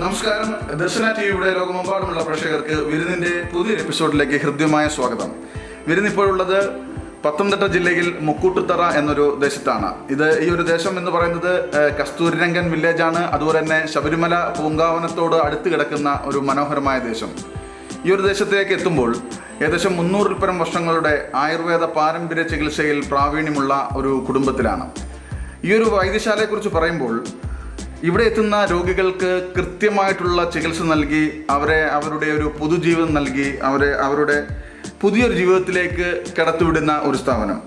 നമസ്കാരം. ദർശന ടിവിയുടെ ലോകമെമ്പാടുമുള്ള പ്രേക്ഷകർക്ക് വിരുന്നിന്റെ പുതിയൊരു എപ്പിസോഡിലേക്ക് ഹൃദ്യമായ സ്വാഗതം. വിരുന്ന് ഇപ്പോഴുള്ളത് പത്തനംതിട്ട ജില്ലയിൽ മുക്കൂട്ടുത്തറ എന്നൊരു ദേശത്താണ്. ഇത് ഈ ഒരു ദേശം എന്ന് പറയുന്നത് കസ്തൂരിരംഗൻ വില്ലേജ് ആണ്. അതുപോലെ തന്നെ ശബരിമല പൂങ്കാവനത്തോട് അടുത്ത് കിടക്കുന്ന ഒരു മനോഹരമായ ദേശം. ഈ ഒരു ദേശത്തേക്ക് എത്തുമ്പോൾ ഏകദേശം മുന്നൂറിൽ പരം വർഷങ്ങളുടെ ആയുർവേദ പാരമ്പര്യ ചികിത്സയിൽ പ്രാവീണ്യമുള്ള ഒരു കുടുംബത്തിലാണ്. ഈ ഒരു വൈദ്യശാലയെക്കുറിച്ച് പറയുമ്പോൾ ഇവിടെ എത്തുന്ന രോഗികൾക്ക് കൃത്യമായിട്ടുള്ള ചികിത്സ നൽകി അവരെ അവരുടെ ഒരു പൊതുജീവിതം നൽകി അവരെ അവരുടെ പുതിയൊരു ജീവിതത്തിലേക്ക് കടത്തിവിടുന്ന ഒരു സ്ഥാപനം.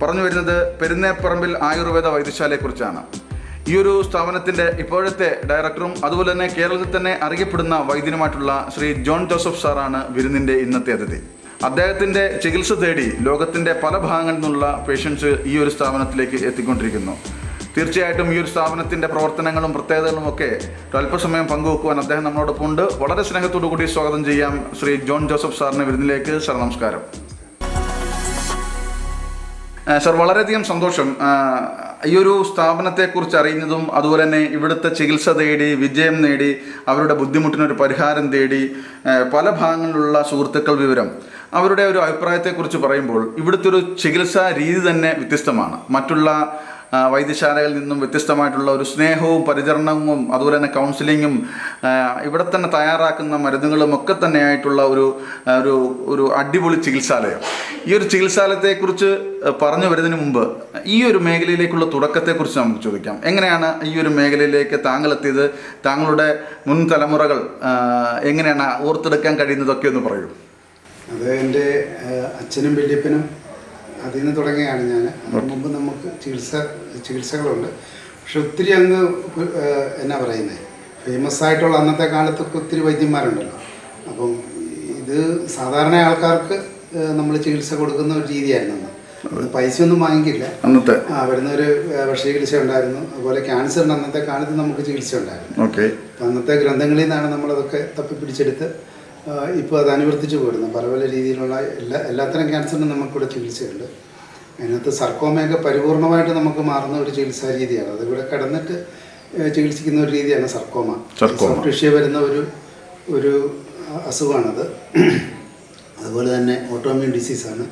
പറഞ്ഞു വരുന്നത് പെരുന്നേപ്പറമ്പിൽ ആയുർവേദ വൈദ്യശാലയെക്കുറിച്ചാണ് ഈ ഒരു സ്ഥാപനത്തിന്റെ ഇപ്പോഴത്തെ ഡയറക്ടറും അതുപോലെ തന്നെ കേരളത്തിൽ തന്നെ അറിയപ്പെടുന്ന വൈദ്യനുമായിട്ടുള്ള ശ്രീ ജോൺ ജോസഫ് സാറാണ് വിരുന്നിന്റെ ഇന്നത്തെ അതിഥി. അദ്ദേഹത്തിന്റെ ചികിത്സ തേടി ലോകത്തിന്റെ പല ഭാഗങ്ങളിൽ നിന്നുള്ള പേഷ്യൻസ് ഈ ഒരു സ്ഥാപനത്തിലേക്ക് എത്തിക്കൊണ്ടിരിക്കുന്നു. തീർച്ചയായിട്ടും ഈ ഒരു സ്ഥാപനത്തിന്റെ പ്രവർത്തനങ്ങളും പ്രത്യേകതകളും ഒക്കെ അല്പസമയം പങ്കുവെക്കുവാൻ അദ്ദേഹം നമ്മളോടൊപ്പം ഉണ്ട് വളരെ സ്നേഹത്തോടു കൂടി സ്വാഗതം ചെയ്യാം ശ്രീ ജോൺ ജോസഫ് സാറിന് വിരുന്നിലേക്ക്. സാർ നമസ്കാരം. സർ വളരെയധികം സന്തോഷം. ഈ ഒരു സ്ഥാപനത്തെക്കുറിച്ച് അറിയുന്നതും അതുപോലെ തന്നെ ഇവിടുത്തെ ചികിത്സ തേടി വിജയം നേടി അവരുടെ ബുദ്ധിമുട്ടിനൊരു പരിഹാരം തേടി പല ഭാഗങ്ങളിലുള്ള സുഹൃത്തുക്കൾ വിവരം. അവരുടെ ഒരു അഭിപ്രായത്തെക്കുറിച്ച് പറയുമ്പോൾ ഇവിടുത്തെ ഒരു ചികിത്സാ രീതി തന്നെ വ്യത്യസ്തമാണ്. മറ്റുള്ള വൈദ്യശാലകളിൽ നിന്നും വ്യത്യസ്തമായിട്ടുള്ള ഒരു സ്നേഹവും പരിചരണവും അതുപോലെ തന്നെ കൗൺസിലിങ്ങും ഇവിടെ തന്നെ തയ്യാറാക്കുന്ന മരുന്നുകളും ഒക്കെ തന്നെയായിട്ടുള്ള ഒരു ഒരു ഒരു അടിപൊളി ചികിത്സാലയം. ഈ ഒരു ചികിത്സാലയത്തെക്കുറിച്ച് പറഞ്ഞു വരുന്നതിന് മുമ്പ് ഈ ഒരു മേഖലയിലേക്കുള്ള തുടക്കത്തെക്കുറിച്ച് നമുക്ക് ചോദിക്കാം. എങ്ങനെയാണ് ഈ ഒരു മേഖലയിലേക്ക് താങ്കൾ എത്തിയത് താങ്കളുടെ മുൻ തലമുറകൾ എങ്ങനെയാണ് ഓർത്തെടുക്കാൻ കഴിയുന്നതൊക്കെ ഒന്ന് പറയൂ. അത് എന്റെ അച്ഛനും വല്യപ്പനും അതിൽ നിന്ന് തുടങ്ങിയാണ് ഞാൻ. അതിന് മുമ്പ് നമുക്ക് ചികിത്സ ചികിത്സകളുണ്ട്. പക്ഷെ ഒത്തിരി അങ്ങ് എന്നാ പറയുന്നത് ഫേമസ് ആയിട്ടുള്ള അന്നത്തെ കാലത്തൊക്കെ ഒത്തിരി വൈദ്യന്മാരുണ്ടല്ലോ. അപ്പം ഇത് സാധാരണ ആൾക്കാർക്ക് നമ്മൾ ചികിത്സ കൊടുക്കുന്ന ഒരു രീതിയായിരുന്നു അന്ന്. പൈസ ഒന്നും വാങ്ങിക്കില്ല. അന്നത്തെ. ആ വരുന്നൊരു വിഷ ചികിത്സ ഉണ്ടായിരുന്നു അതുപോലെ ക്യാൻസറിന് അന്നത്തെ കാലത്ത് നമുക്ക് ചികിത്സ ഉണ്ടായിരുന്നു അന്നത്തെ ഗ്രന്ഥങ്ങളിൽ നിന്നാണ് നമ്മളതൊക്കെ തപ്പിപ്പിടിച്ചെടുത്ത് ഇപ്പോൾ അത് അനുവർത്തിച്ച് പോരുന്നു പല പല രീതിയിലുള്ള എല്ലാ എല്ലാത്തരം ക്യാൻസറിനും നമുക്കിവിടെ ചികിത്സയുണ്ട്. അതിനകത്ത് സർക്കോമയൊക്കെ പരിപൂർണമായിട്ട് നമുക്ക് മാറുന്ന ഒരു ചികിത്സാ രീതിയാണ്. അത് ഇവിടെ കിടന്നിട്ട് ചികിത്സിക്കുന്ന ഒരു രീതിയാണ് സർക്കോമ. സർക്കോമ. സോഫ്റ്റ് ടിഷ്യൂ വരുന്ന ഒരു ഒരു അസുഖമാണത് അതുപോലെ തന്നെ ഓട്ടോമ്യൂൺ ഡിസീസാണ്.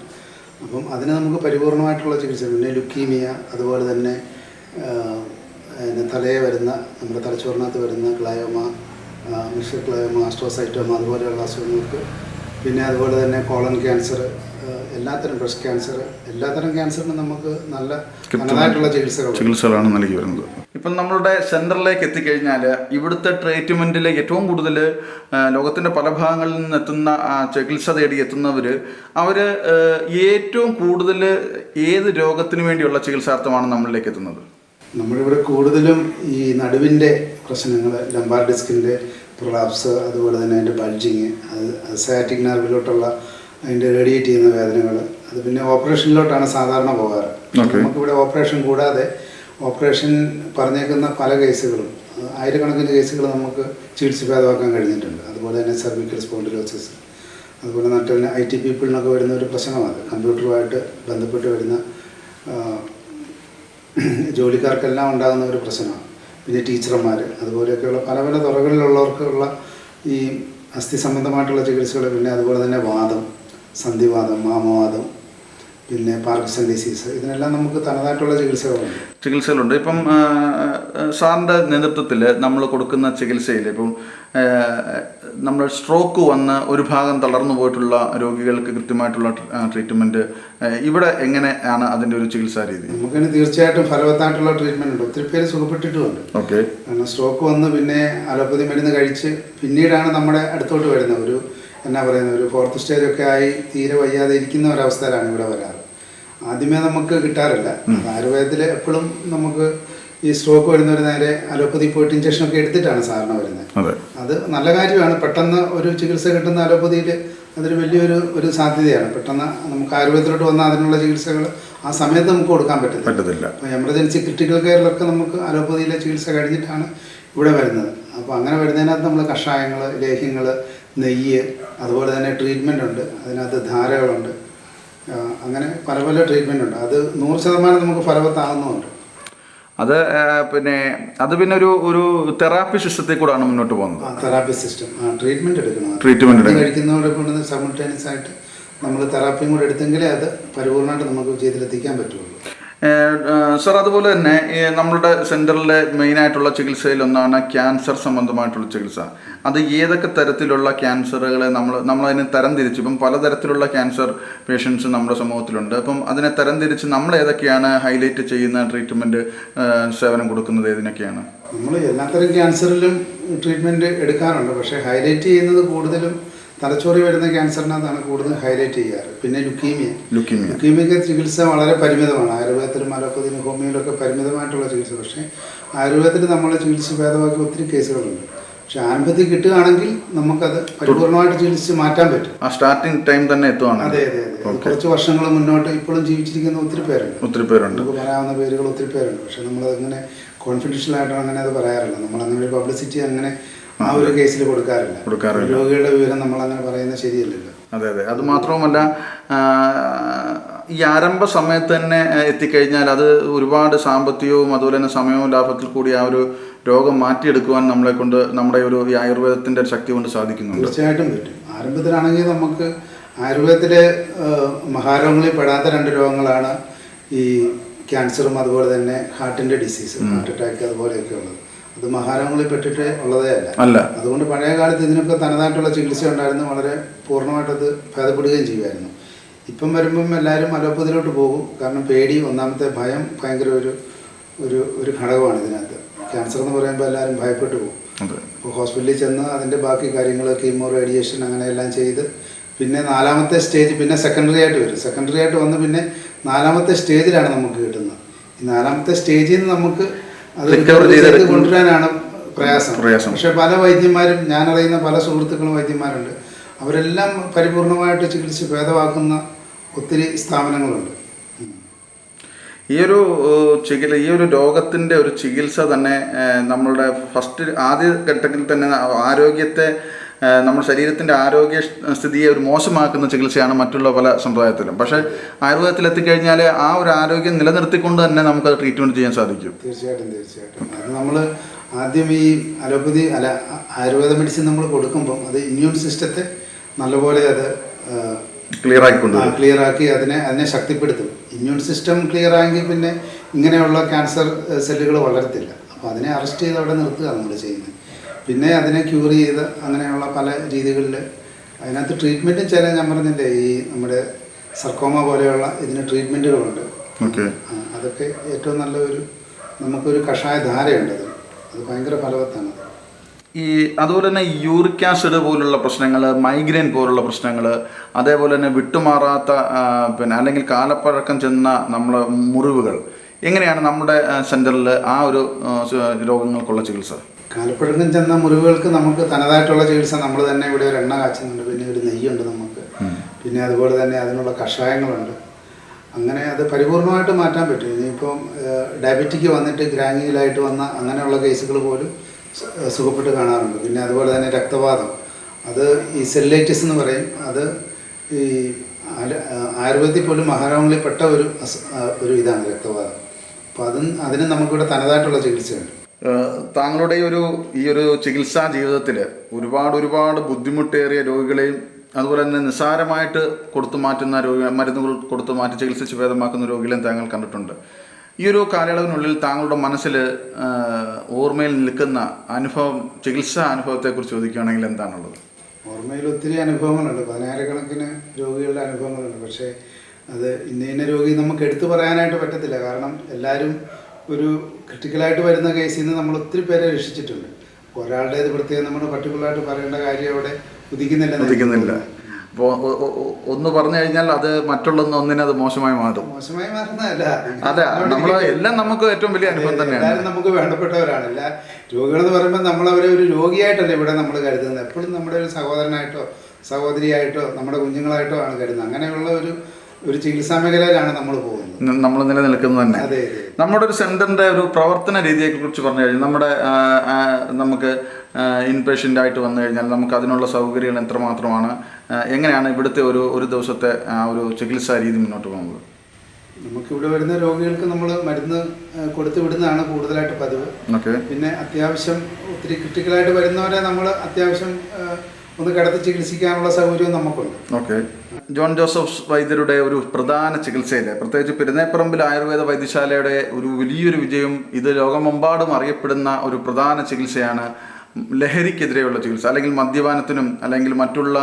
അപ്പം അതിന് നമുക്ക് പരിപൂർണമായിട്ടുള്ള ചികിത്സ പിന്നെ ലുക്കീമിയ അതുപോലെ തന്നെ തലയെ വരുന്ന നമ്മുടെ തലച്ചോറിനകത്ത് വരുന്ന ക്ലയോമ മിഷർ ക്ലയോമ ആസ്ട്രോസൈറ്റോമ അതുപോലെയുള്ള അസുഖങ്ങൾക്ക്. പിന്നെ അതുപോലെ തന്നെ കോളൻ ക്യാൻസർ എല്ലാത്തരം ബ്രസ്റ്റ് ക്യാൻസർ എല്ലാത്തരം ക്യാൻസറിനും നമുക്ക് നല്ല നല്ലതായിട്ടുള്ള ചികിത്സകളാണ് നൽകി വരുന്നത്. ഇപ്പം നമ്മളുടെ സെന്ററിലേക്ക് എത്തിക്കഴിഞ്ഞാൽ ഇവിടുത്തെ ട്രീറ്റ്മെന്റിൽ ഏറ്റവും കൂടുതൽ ലോകത്തിന്റെ പല ഭാഗങ്ങളിൽ നിന്ന് എത്തുന്ന ചികിത്സ തേടി എത്തുന്നവർ അവർ ഏറ്റവും കൂടുതൽ ഏത് രോഗത്തിന് വേണ്ടിയുള്ള ചികിത്സാർത്ഥമാണ് നമ്മളിലേക്ക് എത്തുന്നത്? നമ്മളിവിടെ കൂടുതലും ഈ നടുവിന്റെ പ്രശ്നങ്ങൾ ലംബാർ ഡിസ്കിന്റെ പ്രൊലാപ്സ് അതുപോലെ തന്നെ അതിന്റെ ബൾജിങ് അത് സാറ്റിക് നെർവിലോട്ടുള്ള അതിന്റെ റേഡിയേറ്റ് ചെയ്യുന്ന വേദനകൾ അത് പിന്നെ ഓപ്പറേഷനിലോട്ടാണ് സാധാരണ പോകാറ്. നമുക്കിവിടെ ഓപ്പറേഷൻ കൂടാതെ ഓപ്പറേഷൻ പറഞ്ഞേക്കുന്ന പല കേസുകളും ആയിരക്കണക്കിന് കേസുകൾ നമുക്ക് ചികിത്സ ഭേദമാക്കാൻ കഴിഞ്ഞിട്ടുണ്ട്. അതുപോലെ തന്നെ സെർവിക്കൽ സ്പോണ്ടിലോസിസ് അതുപോലെ തന്നെ ഐ ടി പീപ്പിളിനൊക്കെ വരുന്ന ഒരു പ്രശ്നമാണ്. കമ്പ്യൂട്ടറുമായിട്ട് ബന്ധപ്പെട്ട് വരുന്ന ജോലിക്കാർക്കെല്ലാം ഉണ്ടാകുന്ന ഒരു പ്രശ്നമാണ്. പിന്നെ ടീച്ചർമാർ അതുപോലെയൊക്കെയുള്ള പല പല തുറകളിലുള്ളവർക്കുള്ള ഈ അസ്ഥി സംബന്ധമായിട്ടുള്ള ചികിത്സകൾ പിന്നെ അതുപോലെ തന്നെ വാദം സന്ധിവാദം മാമവാദം പിന്നെ പാർക്കിസൺ ഡിസീസ് ഇതിനെല്ലാം നമുക്ക് തനതായിട്ടുള്ള ചികിത്സകളുണ്ട്. ചികിത്സകളുണ്ട്. ഇപ്പം സാറിന്റെ നേതൃത്വത്തിൽ നമ്മൾ കൊടുക്കുന്ന ചികിത്സയിൽ ഇപ്പം നമ്മൾ സ്ട്രോക്ക് വന്ന് ഒരു ഭാഗം തളർന്നു പോയിട്ടുള്ള രോഗികൾക്ക് കൃത്യമായിട്ടുള്ള ട്രീറ്റ്മെന്റ് ഇവിടെ എങ്ങനെയാണ് അതിന്റെ ഒരു ചികിത്സാ രീതി? നമുക്കതിന് തീർച്ചയായിട്ടും ഫലവത്തായിട്ടുള്ള ട്രീറ്റ്മെന്റ് ഉണ്ട്. ഒത്തിരി പേര് സുഖപ്പെട്ടിട്ടുമുണ്ട്. ഓക്കെ. കാരണം സ്ട്രോക്ക് വന്ന് പിന്നെ അലോപ്പതി മരുന്ന് കഴിച്ച് പിന്നീടാണ് നമ്മുടെ അടുത്തോട്ട് വരുന്നത്. ഒരു എന്നാ പറയുന്നത് ഒരു ഫോർത്ത് സ്റ്റേജ് ഒക്കെ ആയി തീരെ വയ്യാതെ ഇരിക്കുന്ന ഒരവസ്ഥയിലാണ് ഇവിടെ വരാറ്. ആദ്യമേ നമുക്ക് കിട്ടാറില്ല. ആയുർവേദത്തിൽ എപ്പോഴും നമുക്ക് ഈ സ്ട്രോക്ക് വരുന്നവർ നേരെ അലോപ്പതി പോയിട്ട് ഇഞ്ചക്ഷൻ ഒക്കെ എടുത്തിട്ടാണ് സാധാരണ വരുന്നത്. അതെ. നല്ല കാര്യമാണ്. പെട്ടെന്ന് ഒരു ചികിത്സ കിട്ടുന്ന അലോപ്പതിയിൽ അതൊരു വലിയൊരു ഒരു സാധ്യതയാണ്. പെട്ടെന്ന് നമുക്ക് ആയുർവേദത്തിലോട്ട് വന്നാൽ അതിനുള്ള ചികിത്സകൾ ആ സമയത്ത് നമുക്ക് കൊടുക്കാൻ പറ്റില്ല പറ്റത്തില്ല. അപ്പോൾ എമർജൻസി ക്രിട്ടിക്കൽ കെയറിലൊക്കെ നമുക്ക് അലോപ്പതിയിലെ ചികിത്സ കഴിഞ്ഞിട്ടാണ് ഇവിടെ വരുന്നത്. അപ്പോൾ അങ്ങനെ വരുന്നതിനകത്ത് നമ്മൾ കഷായങ്ങൾ ലേഹ്യങ്ങൾ നെയ്യ് അതുപോലെ തന്നെ ട്രീറ്റ്മെന്റ് ഉണ്ട്. അതിനകത്ത് ധാരകളുണ്ട്. അങ്ങനെ പല പല ട്രീറ്റ്മെന്റ് ഉണ്ട്. അത് നൂറ് ശതമാനം നമുക്ക് ഫലവത്താകുന്നുമുണ്ട്. അത് പിന്നെ അത് പിന്നെ ഒരു ഒരു തെറാപ്പി സിസ്റ്റത്തിൽ ആണ് മുന്നോട്ട് പോകുന്നത്. ആ തെറാപ്പി സിസ്റ്റം. ട്രീറ്റ്മെന്റ് എടുക്കണം. ട്രീറ്റ്മെന്റ്. കഴിക്കുന്നതോടെ കൊണ്ട് സൈമിൾട്ടേനിയസ് ആയിട്ട് നമ്മൾ തെറാപ്പിയും കൂടെ എടുത്തെങ്കിലേ അത് പരിപൂർണമായിട്ട് നമുക്ക് ജീവിതത്തിലെത്തിക്കാൻ പറ്റുള്ളൂ. സർ അതുപോലെ തന്നെ നമ്മളുടെ സെന്ററിലെ മെയിനായിട്ടുള്ള ചികിത്സയിൽ ഒന്നാണ് ക്യാൻസർ സംബന്ധമായിട്ടുള്ള ചികിത്സ. അത് ഏതൊക്കെ തരത്തിലുള്ള ക്യാൻസറുകളെ നമ്മൾ നമ്മളതിനെ തരംതിരിച്ച് ഇപ്പം പലതരത്തിലുള്ള ക്യാൻസർ പേഷ്യൻസ് നമ്മുടെ സമൂഹത്തിലുണ്ട്. അപ്പം അതിനെ തരംതിരിച്ച് നമ്മൾ ഏതൊക്കെയാണ് ഹൈലൈറ്റ് ചെയ്യുന്ന ട്രീറ്റ്മെന്റ് സേവനം കൊടുക്കുന്നത് ഏതിനൊക്കെയാണ്? നമ്മൾ എല്ലാത്തരം ക്യാൻസറിലും ട്രീറ്റ്മെന്റ് എടുക്കാറുണ്ട്. പക്ഷേ ഹൈലൈറ്റ് ചെയ്യുന്നത് കൂടുതലും തലച്ചോറി വരുന്ന ക്യാൻസറിനകത്താണ് കൂടുതൽ ഹൈലൈറ്റ് ചെയ്യാറ്. പിന്നെ ലുക്കീമിയ. ലുക്കീമിയ. ലുക്കീമിയക്ക് ചികിത്സ വളരെ പരിമിതമാണ്. ആയുർവേദത്തിലും അലോപ്പതിയിലും ഹോമിയോയിലൊക്കെ പരിമിതമായിട്ടുള്ള ചികിത്സ. പക്ഷേ ആയുർവേദത്തിൽ നമ്മൾ ചികിത്സ ഭേദമാക്കി ഒത്തിരി കേസുകളുണ്ട്. പക്ഷെ ആരംഭത്തിൽ കിട്ടുകയാണെങ്കിൽ നമുക്കത് പരിപൂർണമായിട്ട് ചികിത്സിച്ച് മാറ്റാൻ പറ്റും. ആ സ്റ്റാർട്ടിംഗ് ടൈം തന്നെ എത്തുവാണ്. അതെ അതെ അതെ. കുറച്ച് വർഷങ്ങൾ മുന്നോട്ട് ഇപ്പോഴും ജീവിച്ചിരിക്കുന്ന ഒത്തിരി പേരുണ്ട്. ഒത്തിരി പേരുണ്ട്. നമുക്ക് പറയാവുന്ന പേരുകൾ ഒത്തിരി പേരുണ്ട്. പക്ഷെ നമ്മളതങ്ങനെ കോൺഫിഡൻഷ്യൽ ആയിട്ടാണ് അങ്ങനെ അത് പറയാറില്ല നമ്മളങ്ങനെ ഒരു പബ്ലിസിറ്റി അങ്ങനെ ആ ഒരു കേസിൽ കൊടുക്കാറില്ല. കൊടുക്കാറില്ല. രോഗികളുടെ വിവരം നമ്മൾ അങ്ങനെ പറയുന്നത് ശരിയല്ലല്ലോ. അതെ അതെ. അത് മാത്രവുമല്ല ഈ ആരംഭ സമയത്ത് തന്നെ എത്തിക്കഴിഞ്ഞാൽ അത് ഒരുപാട് സാമ്പത്തികവും അതുപോലെ തന്നെ സമയവും ലാഭത്തിൽ കൂടി ആ ഒരു രോഗം മാറ്റിയെടുക്കുവാൻ നമ്മളെ കൊണ്ട് നമ്മുടെ ഒരു ഈ ആയുർവേദത്തിന്റെ ശക്തി കൊണ്ട് സാധിക്കുന്നുണ്ട്. തീർച്ചയായിട്ടും പറ്റും. ആരംഭത്തിലാണെങ്കിൽ നമുക്ക് ആയുർവേദത്തിലെ മഹാരോഗങ്ങളിൽ പെടാത്ത രണ്ട് രോഗങ്ങളാണ് ഈ ക്യാൻസറും അതുപോലെ തന്നെ ഹാർട്ടിന്റെ ഡിസീസ് ഹാർട്ട് അറ്റാക്ക് അതുപോലെയൊക്കെ ഉള്ളത്. അത് മഹാരോഗങ്ങളിൽ പെട്ടിട്ട് ഉള്ളതേ അല്ല. അല്ല. അതുകൊണ്ട് പഴയ കാലത്ത് ഇതിനൊക്കെ തനതായിട്ടുള്ള ചികിത്സ ഉണ്ടായിരുന്നു. വളരെ പൂർണമായിട്ടത് ഭേദപ്പെടുകയും ചെയ്യുമായിരുന്നു. ഇപ്പം വരുമ്പം എല്ലാവരും അലോപ്പതിയിലോട്ട് പോകും. കാരണം പേടി ഒന്നാമത്തെ ഭയം ഭയങ്കര ഒരു ഒരു ഒരു ഘടകമാണ് ഇതിനകത്ത്. ക്യാൻസർ എന്ന് പറയുമ്പോൾ എല്ലാവരും ഭയപ്പെട്ടു പോകും. അപ്പോൾ ഹോസ്പിറ്റലിൽ ചെന്ന് അതിന്റെ ബാക്കി കാര്യങ്ങൾ കീമോ റേഡിയേഷൻ അങ്ങനെ എല്ലാം ചെയ്ത് പിന്നെ നാലാമത്തെ സ്റ്റേജ് പിന്നെ സെക്കൻഡറി ആയിട്ട് വരും. സെക്കൻഡറി ആയിട്ട് വന്ന് പിന്നെ നാലാമത്തെ സ്റ്റേജിലാണ് നമുക്ക് കിട്ടുന്നത്. ഈ നാലാമത്തെ സ്റ്റേജിൽ നിന്ന് നമുക്ക് ചെയ്ത്. കൊണ്ടുവരാനാണ് പ്രയാസം പ്രയാസം. പക്ഷെ പല വൈദ്യന്മാരും ഞാൻ അറിയുന്ന പല സുഹൃത്തുക്കളും വൈദ്യന്മാരുണ്ട് അവരെല്ലാം പരിപൂർണമായിട്ട് ചികിത്സ ഭേദമാക്കുന്ന ഒത്തിരി സ്ഥാപനങ്ങളുണ്ട് ഈ ഒരു ചികിത്സ ഈ ഒരു രോഗത്തിന്റെ ഒരു ചികിത്സ തന്നെ നമ്മളുടെ ഫസ്റ്റ് ആദ്യ ഘട്ടത്തിൽ തന്നെ ആരോഗ്യത്തെ നമ്മുടെ ശരീരത്തിന്റെ ആരോഗ്യ സ്ഥിതിയെ ഒരു മോശമാക്കുന്ന ചികിത്സയാണ് മറ്റുള്ള പല സമ്പ്രദായത്തിലും. പക്ഷേ ആയുർവേദത്തിൽ എത്തിക്കഴിഞ്ഞാൽ ആ ഒരു ആരോഗ്യം നിലനിർത്തിക്കൊണ്ട് തന്നെ നമുക്ക് ട്രീറ്റ്മെന്റ് ചെയ്യാൻ സാധിക്കും. തീർച്ചയായിട്ടും തീർച്ചയായിട്ടും. അത് നമ്മൾ ആദ്യം ഈ അലോപ്പതി അല്ല ആയുർവേദ മെഡിസിൻ നമ്മൾ കൊടുക്കുമ്പം അത് ഇമ്മ്യൂൺ സിസ്റ്റത്തെ നല്ലപോലെ അത് ക്ലിയർ ആക്കിക്കൊണ്ടുവരും ക്ലിയർ ആക്കി അതിനെ അതിനെ ശക്തിപ്പെടുത്തും. ഇമ്മ്യൂൺ സിസ്റ്റം ക്ലിയർ ആയെങ്കിൽ പിന്നെ ഇങ്ങനെയുള്ള ക്യാൻസർ സെല്ലുകൾ വളരത്തില്ല. അപ്പോൾ അതിനെ അറസ്റ്റ് ചെയ്ത് അവിടെ നിർത്തുക നമ്മൾ ചെയ്യുന്നത്. പിന്നെ അതിനെ ക്യൂർ ചെയ്ത് അങ്ങനെയുള്ള പല രീതികളിൽ അതിനകത്ത് ട്രീറ്റ്മെന്റും ചില ഞാൻ പറഞ്ഞില്ലേ ഈ നമ്മുടെ സർക്കോമ പോലെയുള്ള ഇതിന് ട്രീറ്റ്മെന്റുകളുണ്ട് അതൊക്കെ ഏറ്റവും നല്ല ഒരു നമുക്കൊരു കഷായ ധാരയുണ്ട് അത് അത് ഭയങ്കര ഫലവത്താണ്. ഈ അതുപോലെ തന്നെ യൂറിക് ആസിഡ് പോലുള്ള പ്രശ്നങ്ങൾ മൈഗ്രെയിൻ പോലുള്ള പ്രശ്നങ്ങൾ അതേപോലെ തന്നെ വിട്ടുമാറാത്ത പിന്നെ അല്ലെങ്കിൽ കാലപ്പഴക്കം ചെന്ന നമ്മളെ മുറിവുകൾ എങ്ങനെയാണ് നമ്മുടെ സെന്ററിൽ ആ ഒരു രോഗങ്ങൾക്കുള്ള ചികിത്സ? കാലപ്പഴക്കം ചെന്ന മുറിവുകൾക്ക് നമുക്ക് തനതായിട്ടുള്ള ചികിത്സ നമ്മൾ തന്നെ ഇവിടെ ഒരു എണ്ണ കാച്ചുന്നുണ്ട്. പിന്നെ ഒരു നെയ്യുണ്ട് നമുക്ക്. പിന്നെ അതുപോലെ തന്നെ അതിനുള്ള കഷായങ്ങളുണ്ട്. അങ്ങനെ അത് പരിപൂർണമായിട്ട് മാറ്റാൻ പറ്റും. ഇനിയിപ്പം ഡയബറ്റിക്ക് വന്നിട്ട് ഗ്രാങ്ങിയിലായിട്ട് വന്ന അങ്ങനെയുള്ള കേസുകൾ പോലും സുഖപ്പെട്ട് കാണാറുണ്ട്. പിന്നെ അതുപോലെ തന്നെ രക്തവാദം അത് ഈ സെല്ലൈറ്റിസ് എന്ന് പറയും. അത് ഈ ആയുർവേദത്തിൽ പോലും മഹാരോഗങ്ങളിൽ പെട്ട ഒരു അസു- ഒരു ഇതാണ് രക്തവാദം അപ്പോൾ അതും അതിന് നമുക്കിവിടെ തനതായിട്ടുള്ള ചികിത്സയുണ്ട്. താങ്കളുടെ ഒരു ഈ ഒരു ചികിത്സാ ജീവിതത്തിൽ ഒരുപാട് ഒരുപാട് ബുദ്ധിമുട്ടേറിയ രോഗികളെയും അതുപോലെ തന്നെ നിസ്സാരമായിട്ട് കൊടുത്തു മാറ്റുന്ന രോഗി മരുന്നുകൾ കൊടുത്തു മാറ്റി ചികിത്സിച്ച് ഭേദമാക്കുന്ന രോഗികളെയും താങ്കൾ കണ്ടിട്ടുണ്ട്. ഈ ഒരു കാലയളവിനുള്ളിൽ താങ്കളുടെ മനസ്സിൽ ഓർമ്മയിൽ നിൽക്കുന്ന അനുഭവം ചികിത്സാ അനുഭവത്തെക്കുറിച്ച് ചോദിക്കുകയാണെങ്കിൽ എന്താണുള്ളത്? ഓർമ്മയിൽ ഒത്തിരി അനുഭവങ്ങളുണ്ട്. പതിനായിരക്കണക്കിന് രോഗികളുടെ അനുഭവങ്ങളുണ്ട്. പക്ഷേ അത് ഇന്ന ഇന്ന രോഗി നമുക്ക് എടുത്തു പറയാനായിട്ട് പറ്റത്തില്ല. കാരണം എല്ലാവരും ഒരു ക്രിട്ടിക്കലായിട്ട് വരുന്ന കേസിൽ നിന്ന് നമ്മൾ ഒത്തിരി പേരെ രക്ഷിച്ചിട്ടുണ്ട്. ഒരാളുടേത് പ്രത്യേകം നമ്മൾ പർട്ടിക്കുലറായിട്ട് പറയേണ്ട കാര്യം അവിടെ ഉദിക്കുന്നില്ല. ഉദിക്കുന്നില്ല. അപ്പോൾ ഒന്ന് പറഞ്ഞു കഴിഞ്ഞാൽ അത് മറ്റുള്ളൊന്ന് ഒന്നിനെ അത് മോശമായി മാറും. മോശമായി മാറുന്നതല്ല. അതെ നമ്മൾ എല്ലാം നമുക്ക് ഏറ്റവും വലിയ അനുഭവം തന്നെയാണ്. നമുക്ക് വേണ്ടപ്പെട്ടവരാണ് എല്ലാ രോഗികളെന്ന് പറയുമ്പോൾ നമ്മൾ അവരെ ഒരു രോഗിയായിട്ടല്ല ഇവിടെ നമ്മൾ കരുതുന്നത്. എപ്പോഴും നമ്മുടെ ഒരു സഹോദരനായിട്ടോ സഹോദരിയായിട്ടോ നമ്മുടെ കുഞ്ഞുങ്ങളായിട്ടോ ആണ് കരുതുന്നത്. അങ്ങനെയുള്ള ഒരു ഒരു ചികിത്സാ മേഖലയിലാണ് നമ്മൾ പോകുന്നത്. നമ്മൾ നിലനിൽക്കുന്നത് തന്നെ. നമ്മുടെ ഒരു സെന്ററിന്റെ ഒരു പ്രവർത്തന രീതിയെ കുറിച്ച് പറഞ്ഞു കഴിഞ്ഞാൽ നമ്മുടെ നമുക്ക് ഇൻപേഷ്യന്റ് ആയിട്ട് വന്നു കഴിഞ്ഞാൽ നമുക്ക് അതിനുള്ള സൗകര്യങ്ങൾ എത്രമാത്രമാണ് എങ്ങനെയാണ് ഇവിടുത്തെ ഒരു ഒരു ദിവസത്തെ ഒരു ചികിത്സാ രീതി മുന്നോട്ട് പോകുന്നത്? നമുക്കിവിടെ വരുന്ന രോഗികൾക്ക് നമ്മൾ മരുന്ന് കൊടുത്തു വിടുന്നതാണ് കൂടുതലായിട്ട് പതിവ്. പിന്നെ അത്യാവശ്യം ഒത്തിരി ക്രിട്ടിക്കലായിട്ട് വരുന്നവരെ നമ്മൾ അത്യാവശ്യം ഒന്ന് കിടത്തി ചികിത്സിക്കാനുള്ള സൗകര്യവും നമുക്കുണ്ട്. ഓക്കെ ജോൺ ജോസഫ് വൈദ്യരുടെ ഒരു പ്രധാന ചികിത്സയിലെ പ്രത്യേകിച്ച് പെരുന്നേപ്പറമ്പിൽ ആയുർവേദ വൈദ്യശാലയുടെ ഒരു വലിയൊരു വിജയം ഇത് ലോകമെമ്പാടും അറിയപ്പെടുന്ന ഒരു പ്രധാന ചികിത്സയാണ് ലഹരിക്കെതിരെയുള്ള ചികിത്സ അല്ലെങ്കിൽ മദ്യപാനത്തിനും അല്ലെങ്കിൽ മറ്റുള്ള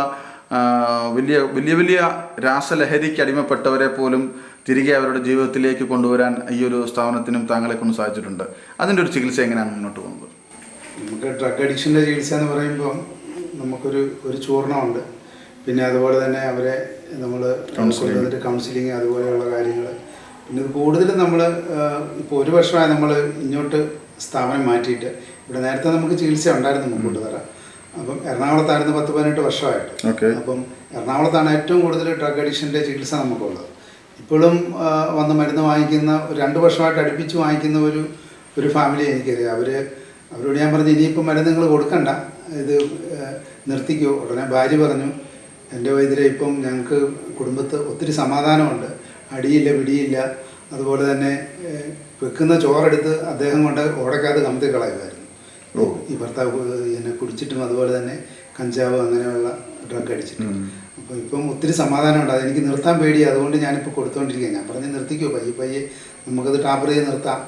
വലിയ വലിയ വലിയ രാസലഹരിക്ക് അടിമപ്പെട്ടവരെ പോലും തിരികെ അവരുടെ ജീവിതത്തിലേക്ക് കൊണ്ടുവരാൻ ഈ ഒരു സ്ഥാപനത്തിനും താങ്കളെ കൊണ്ട് സാധിച്ചിട്ടുണ്ട്. അതിന്റെ ഒരു ചികിത്സ എങ്ങനെയാണ് മുന്നോട്ട് പോകുന്നത്? നമുക്ക് ഡ്രഗ് അഡിക്ഷന്റെ ചികിത്സ എന്ന് പറയുമ്പോൾ നമുക്കൊരു ഒരു ചൂർണമുണ്ട്. പിന്നെ അതുപോലെ തന്നെ അവരെ നമ്മൾ കൊണ്ടുവന്നിട്ട് കൗൺസിലിങ് അതുപോലെയുള്ള കാര്യങ്ങൾ പിന്നെ ഇത് കൂടുതലും നമ്മൾ ഇപ്പോൾ ഒരു വർഷമായി നമ്മൾ ഇങ്ങോട്ട് സ്ഥാപനം മാറ്റിയിട്ട് ഇവിടെ നേരത്തെ നമുക്ക് ചികിത്സ ഉണ്ടായിരുന്നു മുമ്പോട്ട് തരാം അപ്പം എറണാകുളത്തായിരുന്നു പത്ത് പതിനെട്ട് വർഷമായിട്ട്. അപ്പം എറണാകുളത്താണ് ഏറ്റവും കൂടുതൽ ഡ്രഗ് അഡിക്ഷന്റെ ചികിത്സ നമുക്കുള്ളത്. ഇപ്പോഴും വന്ന് മരുന്ന് വാങ്ങിക്കുന്ന ഒരു രണ്ട് വർഷമായിട്ട് അടുപ്പിച്ച് വാങ്ങിക്കുന്ന ഒരു ഒരു ഫാമിലി എനിക്കറിയാം. അവർ അവരോട് ഞാൻ പറഞ്ഞു ഇനിയിപ്പോൾ മരുന്ന് നിങ്ങൾ കൊടുക്കണ്ട. ഇത് നിർത്തിക്കോ. ഉടനെ ഭാര്യ പറഞ്ഞു എന്റെ വൈദ്യരെ ഇപ്പം ഞങ്ങൾക്ക് കുടുംബത്ത് ഒത്തിരി സമാധാനമുണ്ട്. അടിയില്ല പിടിയില്ല. അതുപോലെ തന്നെ വെക്കുന്ന ചോറെടുത്ത് അദ്ദേഹം കൊണ്ട് ഓടക്കാതെ കമത്തി കളയുമായിരുന്നു. ഓ. ഈ ഭർത്താവ് എന്നെ കുടിച്ചിട്ടും അതുപോലെ തന്നെ കഞ്ചാവ് അങ്ങനെയുള്ള ഡ്രഗ് അടിച്ചിട്ടും. അപ്പോൾ ഇപ്പം ഒത്തിരി സമാധാനമുണ്ട്. അതെനിക്ക് നിർത്താൻ പേടി അതുകൊണ്ട് ഞാനിപ്പോൾ കൊടുത്തുകൊണ്ടിരിക്കുക ഞാൻ പറഞ്ഞ് നിർത്തിക്കോ. പയ്യെ പയ്യെ നമുക്കത് ടാപ്പർ ചെയ്ത് നിർത്താം.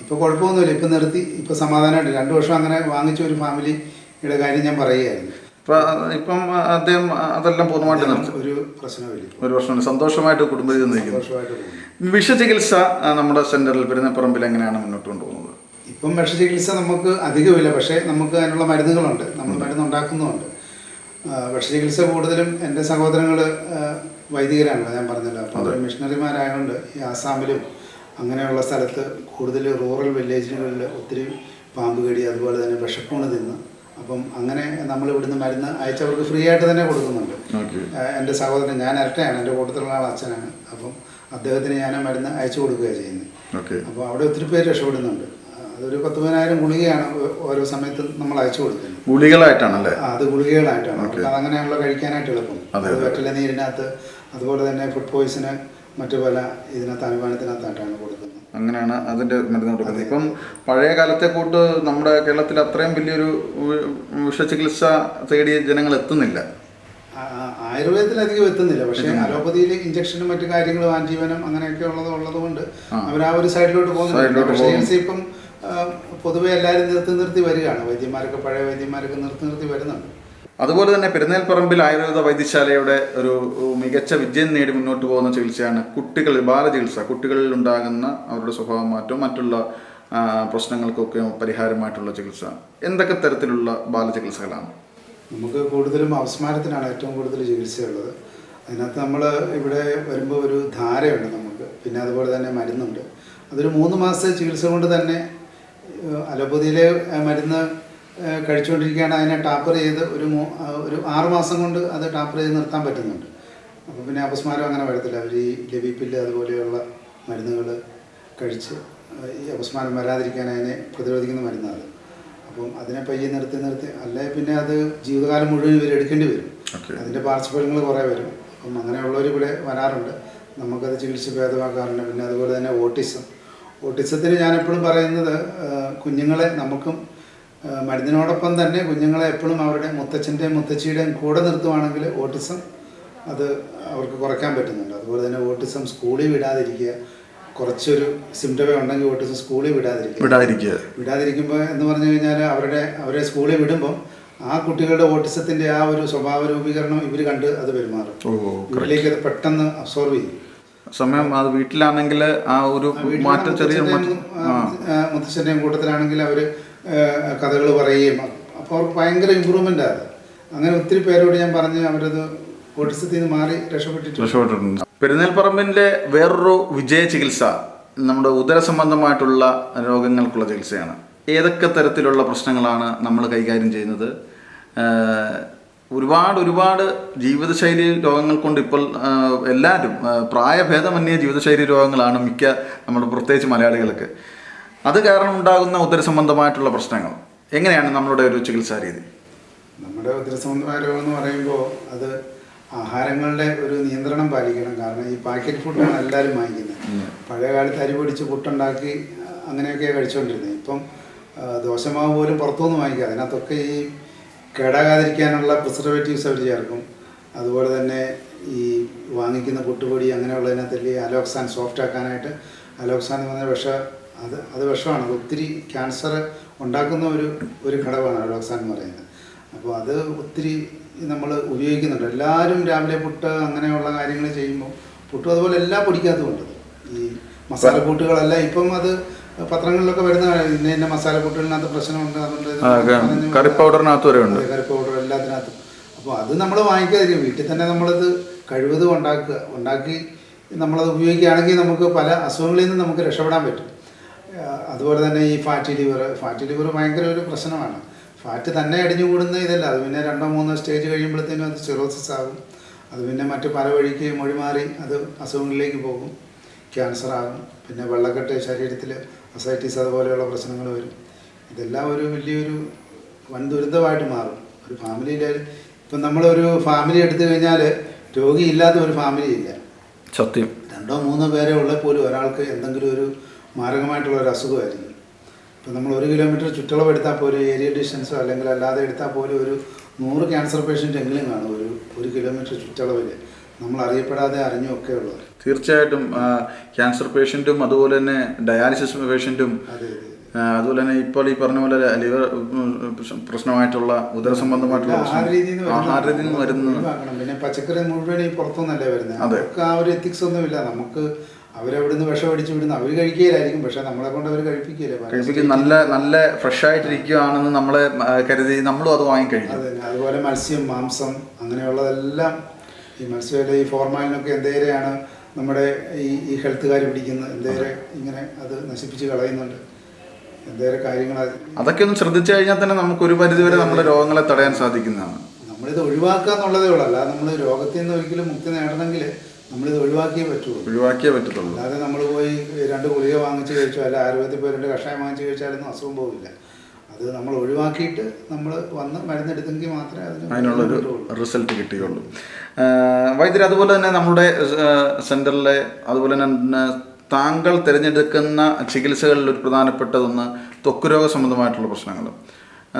ഇപ്പോൾ കുഴപ്പമൊന്നുമില്ല. ഇപ്പം നിർത്തി ഇപ്പോൾ സമാധാനമായിട്ട് രണ്ട് വർഷം അങ്ങനെ വാങ്ങിച്ച ഒരു ഫാമിലിയുടെ കാര്യം ഞാൻ പറയുകയായിരുന്നു. ഇപ്പം അദ്ദേഹം അതെല്ലാം പൂർണമായിട്ട് നിർത്തി. ഒരു പ്രശ്നമില്ല ഒരു പ്രശ്നമില്ല സന്തോഷമായിട്ട് കുടുംബത്തിൽ നിൽക്കുന്നു. വിഷചികിത്സ നമ്മുടെ സെന്ററിൽ പെരുന്നപ്പറമ്പിൽ എങ്ങനെയാണ് മുന്നോട്ട് കൊണ്ടുപോകുന്നത്? ഇപ്പം വിഷചികിത്സ നമുക്ക് അധികമില്ല. പക്ഷേ നമുക്ക് അതിനുള്ള മരുന്നുകളുണ്ട്. നമ്മൾ മരുന്ന് ഉണ്ടാക്കുന്നുമുണ്ട് ആ, വിഷചികിത്സ കൂടുതലും എന്റെ സഹോദരങ്ങൾ വൈദികരാണല്ലോ ഞാൻ പറഞ്ഞല്ലോ. അപ്പോൾ അവർ മിഷണറിമാരായതുകൊണ്ട് ഈ ആസാമിലും അങ്ങനെയുള്ള സ്ഥലത്ത് കൂടുതൽ റൂറൽ വില്ലേജുകളിൽ ഒത്തിരി പാമ്പ് കടി അതുപോലെ തന്നെ വിഷപ്പൂണ് തിന്ന്. അപ്പം അങ്ങനെ നമ്മൾ ഇവിടുന്ന് മരുന്ന് അയച്ചവർക്ക് ഫ്രീ ആയിട്ട് തന്നെ കൊടുക്കുന്നുണ്ട്. എന്റെ സഹോദരൻ ഞാൻ ഇരട്ടയാണ് എന്റെ കൂട്ടത്തിലുള്ള ആൾ അച്ഛനാണ്. അപ്പം അദ്ദേഹത്തിന് ഞാൻ മരുന്ന് അയച്ചു കൊടുക്കുകയാണ് ചെയ്യുന്നത്. അപ്പോൾ അവിടെ ഒത്തിരി പേര് രക്ഷപ്പെടുന്നുണ്ട്. അതൊരു പത്ത് പതിനായിരം ഗുളികയാണ് ഓരോ സമയത്ത് നമ്മൾ അയച്ചു കൊടുക്കുന്നത്. ഗുളികളായിട്ടാണല്ലേ? അത് ഗുളികകളായിട്ടാണ്. നമുക്ക് അതങ്ങനെയുള്ള കഴിക്കാനായിട്ട് എളുപ്പം. അതെ. വെറ്റല നീരിനകത്ത് അതുപോലെ തന്നെ ഫുഡ് പോയിസന് മറ്റു പല ഇതിനകത്ത് അനുമാനത്തിനകത്തായിട്ടാണ് കൊടുക്കുന്നത്. അങ്ങനെയാണ് അതിന്റെ മരുന്ന് കൊടുക്കുന്നത് ഇപ്പം പഴയ കാലത്തെ കൂട്ട് നമ്മുടെ കേരളത്തിൽ അത്രയും വലിയൊരു വിഷചികിത്സ തേടി ജനങ്ങൾ എത്തുന്നില്ല. ആയുർവേദത്തിൽ അധികം ആയുർവേദത്തിലധികം എത്തുന്നില്ല. പക്ഷേ അലോപ്പതിയിൽ ഇഞ്ചക്ഷനും മറ്റു കാര്യങ്ങളും ആൻജീവനം അങ്ങനെയൊക്കെ ഉള്ളത് ഉള്ളത് കൊണ്ട് അവർ ആ ഒരു സൈഡിലോട്ട് പോകുന്നുണ്ട് പക്ഷേ ഇപ്പം പൊതുവെ എല്ലാവരും നിർത്തി നിർത്തി വരികയാണ്. വൈദ്യന്മാരൊക്കെ പഴയ വൈദ്യന്മാരൊക്കെ നിർത്തി നിർത്തി വരുന്നുണ്ട്. അതുപോലെ തന്നെ പെരുന്നേൽപ്പറമ്പിൽ ആയുർവേദ വൈദ്യശാലയുടെ ഒരു മികച്ച വിജയം നേടി മുന്നോട്ട് പോകുന്ന ചികിത്സയാണ് കുട്ടികൾ ബാലചികിത്സ. കുട്ടികളിൽ ഉണ്ടാകുന്ന അവരുടെ സ്വഭാവ മാറ്റവും മറ്റുള്ള പ്രശ്നങ്ങൾക്കൊക്കെ പരിഹാരമായിട്ടുള്ള ചികിത്സ. എന്തൊക്കെ തരത്തിലുള്ള ബാലചികിത്സകളാണ്? നമുക്ക് കൂടുതലും അപസ്മാരത്തിനാണ് ഏറ്റവും കൂടുതൽ ചികിത്സയുള്ളത്. അതിനകത്ത് നമ്മൾ ഇവിടെ വരുമ്പോൾ ഒരു ധാരയുണ്ട് നമുക്ക്. പിന്നെ അതുപോലെ തന്നെ മരുന്നുണ്ട്. അതൊരു മൂന്ന് മാസത്തെ ചികിത്സ കൊണ്ട് തന്നെ അലോപ്പതിയിലെ മരുന്ന് കഴിച്ചുകൊണ്ടിരിക്കുകയാണ്. അതിനെ ടാപ്പർ ചെയ്ത് ഒരു മൂ ഒരു ആറ് മാസം കൊണ്ട് അത് ടാപ്പർ ചെയ്ത് നിർത്താൻ പറ്റുന്നുണ്ട്. അപ്പോൾ പിന്നെ അപസ്മാരം അങ്ങനെ വരത്തില്ല. അവർ ഈ ലവിപ്പില്ല് അതുപോലെയുള്ള മരുന്നുകൾ കഴിച്ച് ഈ അപസ്മാരം വരാതിരിക്കാൻ അതിനെ പ്രതിരോധിക്കുന്ന മരുന്നാണ് അപ്പം അതിനെ പയ്യെ നിർത്തി നിർത്തി അല്ലെ പിന്നെ അത് ജീവിതകാലം മുഴുവൻ ഇവർ എടുക്കേണ്ടി വരും. അതിന്റെ പാർശ്വഫലങ്ങൾ കുറേ വരും. അപ്പം അങ്ങനെയുള്ളവർ ഇവിടെ വരാറുണ്ട്. നമുക്കത് ചികിത്സ ഭേദമാക്കാറുണ്ട്. പിന്നെ അതുപോലെ തന്നെ ഓട്ടിസം. ഓട്ടിസത്തിന് ഞാൻ എപ്പോഴും പറയുന്നത് കുഞ്ഞുങ്ങളെ നമുക്കും മരുന്നിനോടൊപ്പം തന്നെ കുഞ്ഞുങ്ങളെ എപ്പോഴും അവരുടെ മുത്തച്ഛന്റെയും മുത്തച്ഛിയുടെയും കൂടെ നിർത്തുവാണെങ്കിൽ ഓട്ടിസം അത് അവർക്ക് കുറയ്ക്കാൻ പറ്റുന്നുണ്ട്. അതുപോലെ തന്നെ ഓട്ടിസം സ്കൂളിൽ വിടാതിരിക്കുക. കുറച്ചൊരു സിംറ്റമേ ഉണ്ടെങ്കിൽ ഓട്ടിസം സ്കൂളിൽ വിടാതിരിക്കുക. വിടാതിരിക്കുക. വിടാതിരിക്കുമ്പോൾ എന്ന് പറഞ്ഞു കഴിഞ്ഞാൽ അവരുടെ അവരെ സ്കൂളിൽ വിടുമ്പം ആ കുട്ടികളുടെ ഓട്ടിസത്തിന്റെ ആ ഒരു സ്വഭാവ രൂപീകരണം ഇവർ കണ്ട് അത് പെരുമാറും. ഇവരിലേക്ക് അത് പെട്ടെന്ന് അബ്സോർവ് ചെയ്യും. സമയം അത് വീട്ടിലാണെങ്കിൽ ആ ഒരു മാറ്റം ചെറിയ മുത്തച്ഛന്റെയും കൂട്ടത്തിലാണെങ്കിൽ അവർ കഥകൾ പറയുകയും അപ്പോൾ അവർക്ക് ഭയങ്കര ഇമ്പ്രൂവ്മെന്റ് ആണ് അങ്ങനെ ഒത്തിരി പേരോട് ഞാൻ പറഞ്ഞ് അവരത് ഓട്ടിസത്തിൽ നിന്ന് മാറി രക്ഷപ്പെട്ടിട്ടുണ്ട്. രക്ഷപ്പെട്ടിട്ടുണ്ട്. പെരുന്നേൽപ്പറമ്പിന്റെ വേറൊരു വിജയ ചികിത്സ നമ്മുടെ ഉദര സംബന്ധമായിട്ടുള്ള രോഗങ്ങൾക്കുള്ള ചികിത്സയാണ്. ഏതൊക്കെ തരത്തിലുള്ള പ്രശ്നങ്ങളാണ് നമ്മൾ കൈകാര്യം ചെയ്യുന്നത്? ഒരുപാട് ഒരുപാട് ജീവിതശൈലി രോഗങ്ങൾ കൊണ്ട് ഇപ്പോൾ എല്ലാവരും പ്രായഭേദമന്യ ജീവിതശൈലി രോഗങ്ങളാണ് മിക്ക നമ്മുടെ പ്രത്യേകിച്ച് മലയാളികൾക്ക്. അത് കാരണം ഉണ്ടാകുന്ന ഉദര സംബന്ധമായിട്ടുള്ള പ്രശ്നങ്ങൾ. എങ്ങനെയാണ് നമ്മളുടെ ഒരു ചികിത്സാ രീതി നമ്മുടെ ഉദരസംബന്ധമായ രോഗം എന്ന് പറയുമ്പോൾ അത് ആഹാരങ്ങളുടെ ഒരു നിയന്ത്രണം പാലിക്കണം. കാരണം ഈ പാക്കറ്റ് ഫുഡാണ് എല്ലാവരും വാങ്ങിക്കുന്നത്. പഴയ കാലത്ത് അരി പൊടിച്ച് പുട്ടുണ്ടാക്കി അങ്ങനെയൊക്കെ കഴിച്ചുകൊണ്ടിരുന്നത് ഇപ്പം ദോശമാവ് പോലും പുറത്തുനിന്ന് വാങ്ങിക്കുക അതിനകത്തൊക്കെ ഈ കേടാകാതിരിക്കാനുള്ള പ്രിസർവേറ്റീവ്സ് അവർ ചേർക്കും. അതുപോലെ തന്നെ ഈ വാങ്ങിക്കുന്ന പുട്ടുപൊടി അങ്ങനെയുള്ളതിനകത്തിൽ അലോക്സാൻ സോഫ്റ്റ് ആക്കാനായിട്ട് അലോക്സാൻ എന്ന് പറഞ്ഞ വിഷ അത് അത് വിഷമാണ്. അത് ഒത്തിരി ക്യാൻസർ ഉണ്ടാക്കുന്ന ഒരു ഒരു ഘടകമാണ് അലോക്സാൻ എന്ന് പറയുന്നത്. അപ്പോൾ അത് ഒത്തിരി നമ്മൾ ഉപയോഗിക്കുന്നുണ്ട്. എല്ലാവരും രാവിലെ പുട്ട് അങ്ങനെയുള്ള കാര്യങ്ങൾ ചെയ്യുമ്പോൾ പുട്ടും അതുപോലെ എല്ലാം പൊടിക്കകത്തും ഉണ്ട്. ഈ മസാല കൂട്ടുകളെല്ലാം ഇപ്പം അത് പത്രങ്ങളിലൊക്കെ വരുന്ന ഇന്ന ഇന്ന മസാല കൂട്ടുകളിനകത്ത് പ്രശ്നമുണ്ട് അതുകൊണ്ട് കറി പൗഡറിനകത്ത് വരെ ഉണ്ട്. കറി പൗഡർ എല്ലാത്തിനകത്തും. അപ്പോൾ അത് നമ്മൾ വാങ്ങിക്കാതിരിക്കും. വീട്ടിൽ തന്നെ നമ്മളത് കഴിവതും ഉണ്ടാക്കുക ഉണ്ടാക്കി നമ്മളത് ഉപയോഗിക്കുകയാണെങ്കിൽ നമുക്ക് പല അസുഖങ്ങളിൽ നിന്ന് നമുക്ക് രക്ഷപ്പെടാൻ പറ്റും. അതുപോലെ തന്നെ ഈ ഫാറ്റി ലിവർ ഫാറ്റി ലിവർ ഭയങ്കര ഒരു പ്രശ്നമാണ്. ഫാറ്റ് തന്നെ അടിഞ്ഞു കൂടുന്ന ഇതല്ല. അത് പിന്നെ രണ്ടോ മൂന്നോ സ്റ്റേജ് കഴിയുമ്പോഴത്തേനും അത് സിറോസിസ് ആകും. അത് പിന്നെ മറ്റ് പല വഴിക്ക് മൊഴിമാറി അത് അസുഖങ്ങളിലേക്ക് പോകും. ക്യാൻസർ ആകും. പിന്നെ വെള്ളക്കെട്ട് ശരീരത്തിൽ അസൈറ്റിസ് അതുപോലെയുള്ള പ്രശ്നങ്ങൾ വരും. ഇതെല്ലാം ഒരു വലിയൊരു വൻ ദുരിതമായിട്ട് മാറും. ഒരു ഫാമിലിയിൽ ഇപ്പം നമ്മളൊരു ഫാമിലി എടുത്തു കഴിഞ്ഞാൽ രോഗിയില്ലാത്ത ഒരു ഫാമിലി ഇല്ല. സത്യം. രണ്ടോ മൂന്നോ പേരെ ഉള്ള പോലും ഒരാൾക്ക് എന്തെങ്കിലും ഒരു മാരകമായിട്ടുള്ള ഒരു അസുഖമായിരിക്കും. ഇപ്പം നമ്മൾ ഒരു കിലോമീറ്റർ ചുറ്റളവ് എടുത്താൽ പോലും ഏരിയ ഡിസ്റ്റൻസോ അല്ലെങ്കിൽ അല്ലാതെ എടുത്താൽ പോലും ഒരു നൂറ് ക്യാൻസർ പേഷ്യന്റ് എങ്കിലും കാണും ഒരു ഒരു കിലോമീറ്റർ ചുറ്റളവിൽ നമ്മൾ അറിയപ്പെടാതെ അറിഞ്ഞൊക്കെ ഉള്ളത് തീർച്ചയായിട്ടും ക്യാൻസർ പേഷ്യന്റും അതുപോലെ തന്നെ ഡയാലിസിസ് പേഷ്യന്റും അതെ അതെ ആ, അതുപോലെ തന്നെ ഇപ്പോൾ ഈ പറഞ്ഞ പോലെ ലിവർ പ്രശ്നമായിട്ടുള്ള ഉദര സംബന്ധമായിട്ടുള്ള ആഹാര രീതിയിൽ നിന്ന് വരുന്ന പിന്നെ പച്ചക്കറി മുഴുവൻ ഈ പുറത്തുനിന്നല്ലേ വരുന്നത്. നമുക്ക് ആ ഒരു എത്തിക്സ് ഒന്നുമില്ല. നമുക്ക് അവരവിടുന്ന് വിഷം അടിച്ചു വിടുന്ന അവർ കഴിക്കുകയില്ലായിരിക്കും പക്ഷെ നമ്മളെ കൊണ്ട് അവർ കഴിപ്പിക്കുകയില്ല. കഴിപ്പിക്കും. നല്ല നല്ല ഫ്രഷ് ആയിട്ടിരിക്കുകയാണെന്ന് നമ്മളെ കരുതി നമ്മളും അത് വാങ്ങിക്കഴിക്കും അതെ അതുപോലെ മത്സ്യം മാംസം അങ്ങനെയുള്ളതെല്ലാം ഈ മത്സ്യമല്ല ഈ ഫോർമാലിനൊക്കെ എന്തേരെയാണ് നമ്മുടെ ഈ ഈ ഹെൽത്തുകാർ പിടിക്കുന്നത്? എന്തേരെ ഇങ്ങനെ അത് നശിപ്പിച്ച് കളയുന്നുണ്ട്? എന്തേരെ കാര്യങ്ങൾ അത് അതൊക്കെ ഒന്ന് ശ്രദ്ധിച്ചു കഴിഞ്ഞാൽ തന്നെ നമുക്ക് ഒരു പരിധിവരെ നമ്മുടെ രോഗങ്ങളെ തടയാൻ സാധിക്കുന്നതാണ്. നമ്മളിത് ഒഴിവാക്കുക എന്നുള്ളതേ ഉള്ളൂ. അല്ലാതെ നമ്മൾ രോഗത്തിൽ നിന്ന് ഒരിക്കലും മുക്തി നേടണമെങ്കിൽ നമ്മളിത് ഒഴിവാക്കിയേ പറ്റുള്ളൂ. ഒഴിവാക്കിയേ പറ്റത്തുള്ളൂ. അല്ലാതെ നമ്മൾ പോയി രണ്ട് ഗുളിക വാങ്ങിച്ച് കഴിച്ചോ അല്ല ആയുർവേദത്തിൽ പോയി രണ്ട് കഷായം വാങ്ങിച്ച് കഴിച്ചാലൊന്നും അസുഖം പോകില്ല അത് നമ്മൾ ഒഴിവാക്കിയിട്ട് നമ്മൾ വന്ന് മരുന്നെടുത്തെങ്കിൽ മാത്രമേ അതിന് അതിനുള്ളൊരു റിസൾട്ട് കിട്ടുകയുള്ളൂ. വൈദ്യർ അതുപോലെ തന്നെ നമ്മുടെ സെന്ററിലെ അതുപോലെ തന്നെ താങ്കൾ തിരഞ്ഞെടുക്കുന്ന ചികിത്സകളിൽ ഒരു പ്രധാനപ്പെട്ടതൊന്ന് ത്വക്ക് രോഗ സംബന്ധമായിട്ടുള്ള പ്രശ്നങ്ങൾ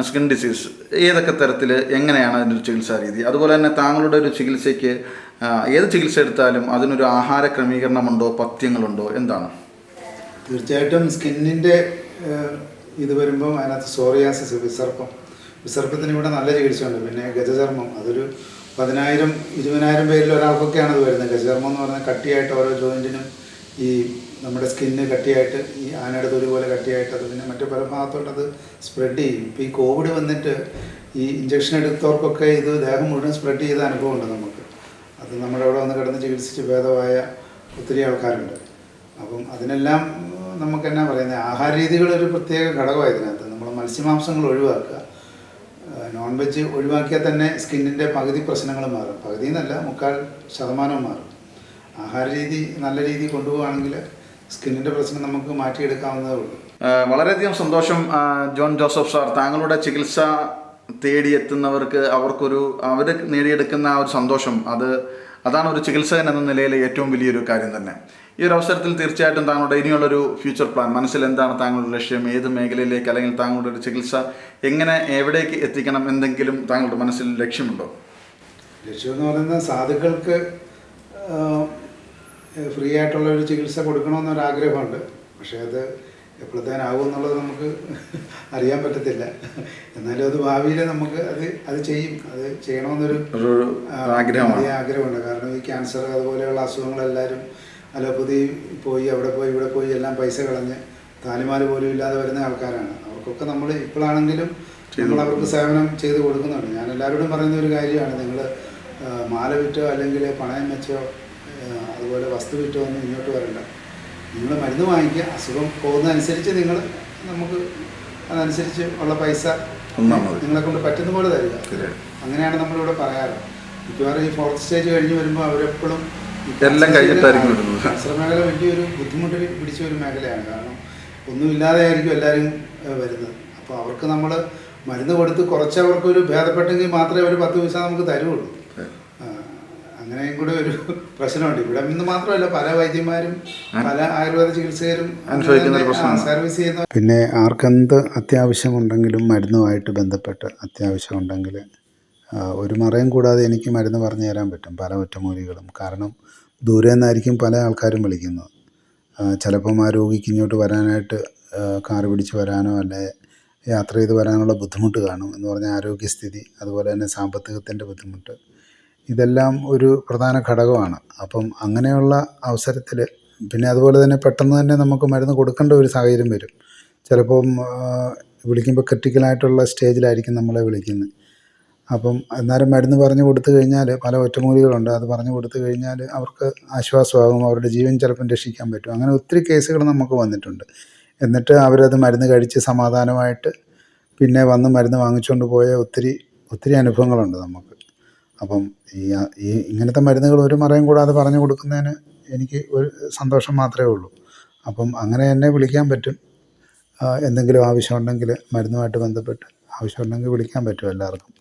സ്കിൻ ഡിസീസ് ഏതൊക്കെ തരത്തിൽ എങ്ങനെയാണ് അതിന്റെ ഒരു ചികിത്സാ രീതി? അതുപോലെ തന്നെ താങ്കളുടെ ഒരു ചികിത്സയ്ക്ക് ഏത് ചികിത്സ എടുത്താലും അതിനൊരു ആഹാര ക്രമീകരണമുണ്ടോ പഥ്യങ്ങളുണ്ടോ? എന്താണ്? തീർച്ചയായിട്ടും സ്കിന്നിന്റെ ഇത് വരുമ്പം അതിനകത്ത് സോറിയാസിസ് വിസർപ്പം. വിസർപ്പത്തിന് ഇവിടെ നല്ല ചികിത്സയുണ്ട്. പിന്നെ ഗജചർമ്മം. അതൊരു പതിനായിരം ഇരുപതിനായിരം പേരിൽ ഒരാൾക്കൊക്കെയാണ് അത് വരുന്നത്. ഗജചർമ്മം എന്ന് പറഞ്ഞാൽ കട്ടിയായിട്ട് ഓരോ ജോയിന്റിനും ഈ നമ്മുടെ സ്കിന്ന് കട്ടിയായിട്ട് ഈ ആനയുടെ തൊലി പോലെ കട്ടിയായിട്ട് അത് പിന്നെ മറ്റു പല ഭാഗത്തോട്ട് അത് സ്പ്രെഡ് ചെയ്യും. ഇപ്പോൾ ഈ കോവിഡ് വന്നിട്ട് ഈ ഇഞ്ചക്ഷൻ എടുത്തവർക്കൊക്കെ ഇത് ദേഹം മുഴുവൻ സ്പ്രെഡ് ചെയ്ത അനുഭവമുണ്ട് നമുക്ക്. അത് നമ്മുടെ അവിടെ വന്ന് കിടന്ന് ചികിത്സിച്ച് ഭേദമായ ഒത്തിരി ആൾക്കാരുണ്ട്. അപ്പം അതിനെല്ലാം നമുക്ക് എന്നാ പറയുന്നത് ആഹാര രീതികൾ ഒരു പ്രത്യേക ഘടകമാണ് ഇതിനകത്ത്. നമ്മൾ മത്സ്യമാംസങ്ങൾ ഒഴിവാക്കുക. നോൺ വെജ് ഒഴിവാക്കിയാൽ തന്നെ സ്കിന്നിന്റെ പകുതി പ്രശ്നങ്ങൾ മാറും. പകുതി എന്നല്ല മുക്കാൽ ശതമാനവും മാറും. ആഹാര രീതി നല്ല രീതിയിൽ കൊണ്ടുപോവുകയാണെങ്കിൽ സ്കിന്നിന്റെ പ്രശ്നം നമുക്ക് മാറ്റിയെടുക്കാവുന്നതേ ഉള്ളൂ. വളരെയധികം സന്തോഷം ജോൺ ജോസഫ് സാർ. താങ്കളുടെ ചികിത്സ തേടിയെത്തുന്നവർക്ക് അവർക്കൊരു അവർ നേടിയെടുക്കുന്ന ആ ഒരു സന്തോഷം അത് അതാണ് ഒരു ചികിത്സകൻ എന്ന നിലയിൽ ഏറ്റവും വലിയൊരു കാര്യം തന്നെ. ഈ ഒരു അവസരത്തിൽ തീർച്ചയായിട്ടും താങ്കളുടെ ഇനിയുള്ളൊരു ഫ്യൂച്ചർ പ്ലാൻ മനസ്സിൽ എന്താണ് താങ്കളുടെ ലക്ഷ്യം ഏത് മേഖലയിലേക്ക് അല്ലെങ്കിൽ താങ്കളുടെ ഒരു ചികിത്സ എങ്ങനെ എവിടേക്ക് എത്തിക്കണം എന്തെങ്കിലും താങ്കളുടെ മനസ്സിൽ ലക്ഷ്യമുണ്ടോ? ലക്ഷ്യം എന്ന് പറയുന്നത് സാധുക്കൾക്ക് ഫ്രീ ആയിട്ടുള്ള ഒരു ചികിത്സ കൊടുക്കണമെന്നൊരാഗ്രഹമുണ്ട്. പക്ഷേ അത് എപ്പോഴത്തേനാകും എന്നുള്ളത് നമുക്ക് അറിയാൻ പറ്റത്തില്ല. എന്നാലും അത് ഭാവിയിൽ നമുക്ക് അത് അത് ചെയ്യും. അത് ചെയ്യണമെന്നൊരു ആഗ്രഹമാണ്. ആഗ്രഹമുണ്ട്. കാരണം ഈ ക്യാൻസർ അതുപോലെയുള്ള അസുഖങ്ങളെല്ലാവരും അലോപ്പതി പോയി അവിടെ പോയി ഇവിടെ പോയി എല്ലാം പൈസ കളഞ്ഞ് താലിമാല പോലും ഇല്ലാതെ വരുന്ന ആൾക്കാരാണ്. അവർക്കൊക്കെ നമ്മൾ ഇപ്പോഴാണെങ്കിലും നമ്മൾ അവർക്ക് സേവനം ചെയ്ത് കൊടുക്കുന്നുണ്ട്. ഞാൻ എല്ലാവരോടും പറയുന്ന ഒരു കാര്യമാണ്. നിങ്ങൾ മാല വിറ്റോ അല്ലെങ്കിൽ പണയം വെച്ചോ അതുപോലെ വസ്തു വിറ്റോ ഒന്നും ഇങ്ങോട്ട് വരണ്ട. നിങ്ങൾ മരുന്ന് വാങ്ങിക്കുക അസുഖം പോകുന്നതനുസരിച്ച് നിങ്ങൾ നമുക്ക് അതനുസരിച്ച് ഉള്ള പൈസ. നിങ്ങളെ കൊണ്ട് പറ്റുന്ന പോലെ തരിക. അങ്ങനെയാണ് നമ്മളിവിടെ പറയാറ്. മിക്കവാറും ഈ ഫോർത്ത് സ്റ്റേജ് കഴിഞ്ഞ് വരുമ്പോൾ അവരെപ്പോഴും എല്ലാം കഴിഞ്ഞിട്ടായിരിക്കും വലിയൊരു ബുദ്ധിമുട്ടിൽ പിടിച്ച ഒരു മേഖലയാണ്. കാരണം ഒന്നുമില്ലാതെ ആയിരിക്കും എല്ലാവരും വരുന്നത്. അപ്പോൾ അവർക്ക് നമ്മൾ മരുന്ന് കൊടുത്ത് കുറച്ച് അവർക്കൊരു ഭേദപ്പെട്ടെങ്കിൽ മാത്രമേ ഒരു പത്ത് പൈസ നമുക്ക് തരുള്ളൂ അങ്ങനെയും കൂടെ ഒരു പ്രശ്നമുണ്ട്. ഇവിടെ നിന്ന് മാത്രമല്ല പല വൈദ്യന്മാരും പല ആയുർവേദ ചികിത്സകരും അനുഭവിക്കുന്ന ഒരു പ്രശ്നമാണ്. സർവീസ് ചെയ്യുന്ന പിന്നെ ആർക്കെന്ത് അത്യാവശ്യമുണ്ടെങ്കിലും മരുന്നുമായിട്ട് ബന്ധപ്പെട്ട് അത്യാവശ്യമുണ്ടെങ്കിൽ ഒരു മറയും കൂടാതെ എനിക്ക് മരുന്ന് പറഞ്ഞു തരാൻ പറ്റും പല ഒറ്റമൂലികളും. കാരണം ദൂരെ നിന്നായിരിക്കും പല ആൾക്കാരും വിളിക്കുന്നത് ചിലപ്പം ആ രോഗിക്ക് ഇങ്ങോട്ട് വരാനായിട്ട് കാർ കാറ് പിടിച്ച് വരാനോ അല്ലെ യാത്ര ചെയ്ത് വരാനുള്ള ബുദ്ധിമുട്ട് കാണും. എന്ന് പറഞ്ഞാൽ ആരോഗ്യസ്ഥിതി അതുപോലെ തന്നെ സാമ്പത്തികത്തിന്റെ ബുദ്ധിമുട്ട് ഇതെല്ലാം ഒരു പ്രധാന ഘടകമാണ്. അപ്പം അങ്ങനെയുള്ള അവസരത്തിൽ പിന്നെ അതുപോലെ തന്നെ പെട്ടെന്ന് തന്നെ നമുക്ക് മരുന്ന് കൊടുക്കേണ്ട ഒരു സാഹചര്യം വരും. ചിലപ്പം വിളിക്കുമ്പോൾ ക്രിട്ടിക്കലായിട്ടുള്ള സ്റ്റേജിലായിരിക്കും നമ്മളെ വിളിക്കുന്നത്. അപ്പം എന്നാലും മരുന്ന് പറഞ്ഞു കൊടുത്തു കഴിഞ്ഞാൽ പല ഒറ്റമൂലികളുണ്ട്. അത് പറഞ്ഞു കൊടുത്തു കഴിഞ്ഞാൽ അവർക്ക് ആശ്വാസമാകും. അവരുടെ ജീവൻ ചിലപ്പം രക്ഷിക്കാൻ പറ്റും. അങ്ങനെ ഒത്തിരി കേസുകൾ നമുക്ക് വന്നിട്ടുണ്ട്. എന്നിട്ട് അവരത് മരുന്ന് കഴിച്ച് സമാധാനമായിട്ട് പിന്നെ വന്ന് മരുന്ന് വാങ്ങിച്ചുകൊണ്ട് പോയ ഒത്തിരി ഒത്തിരി അനുഭവങ്ങളുണ്ട് നമുക്ക്. അപ്പം ഈ ഇങ്ങനത്തെ മരുന്നുകൾ ഒരു മറയും കൂടാതെ പറഞ്ഞു കൊടുക്കുന്നതിന് എനിക്ക് ഒരു സന്തോഷം മാത്രമേ ഉള്ളൂ. അപ്പം അങ്ങനെ എന്നെ വിളിക്കാൻ പറ്റും. എന്തെങ്കിലും ആവശ്യമുണ്ടെങ്കിൽ മരുന്നുമായിട്ട് ബന്ധപ്പെട്ട് ആവശ്യമുണ്ടെങ്കിൽ വിളിക്കാൻ പറ്റും എല്ലാവർക്കും.